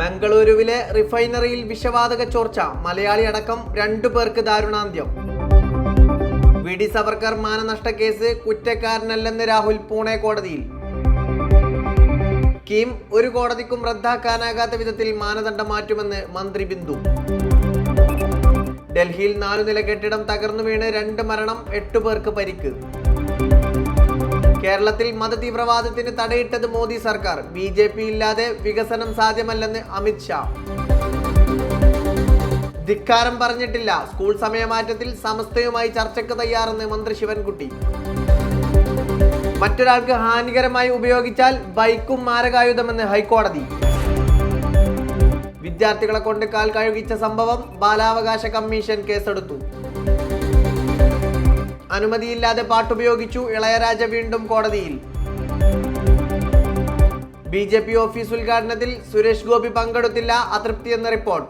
മംഗളൂരുവിലെ റിഫൈനറിയിൽ വിഷവാതക ചോർച്ച. മലയാളി അടക്കം രണ്ടു പേർക്ക് ദാരുണാന്ത്യം. വി ഡി സവർക്കർ മാനനഷ്ട കേസ് കുറ്റക്കാരനല്ലെന്ന് രാഹുൽ പൂണെ കോടതിയിൽ. കിം ഒരു കോടതിക്കും റദ്ദാക്കാനാകാത്ത വിധത്തിൽ മാനദണ്ഡം മാറ്റുമെന്ന് മന്ത്രി ബിന്ദു. ഡൽഹിയിൽ നാലു നില കെട്ടിടം തകർന്നു വീണ് രണ്ട് മരണം എട്ടു പേർക്ക് പരിക്ക്. കേരളത്തിൽ മതതീവ്രവാദത്തിന് തടയിട്ടത് മോദി സർക്കാർ. ബി ജെ പി ഇല്ലാതെ വികസനം സാധ്യമല്ലെന്ന് അമിത്ഷാ ധിക്കാരം പറഞ്ഞിട്ടില്ല. സ്കൂൾ സമയമാറ്റത്തിൽ സമസ്തയുമായി ചർച്ചയ്ക്ക് തയ്യാറെന്ന് മന്ത്രി ശിവൻകുട്ടി. മറ്റൊരാൾക്ക് ഹാനികരമായി ഉപയോഗിച്ചാൽ ബൈക്കും മാരകായുധമെന്ന് ഹൈക്കോടതി. വിദ്യാർത്ഥികളെ കൊണ്ട് കാൽ കഴുകിച്ച സംഭവം ബാലാവകാശ കമ്മീഷൻ കേസെടുത്തു. അനുമതിയില്ലാതെ പാട്ടുപയോഗിച്ചു ഇളയരാജ വീണ്ടും കോടതിയിൽ. ബി ജെ പി ഓഫീസ് ഉദ്ഘാടനത്തിൽ സുരേഷ് ഗോപി പങ്കെടുത്തില്ല അതൃപ്തിയെന്ന റിപ്പോർട്ട്.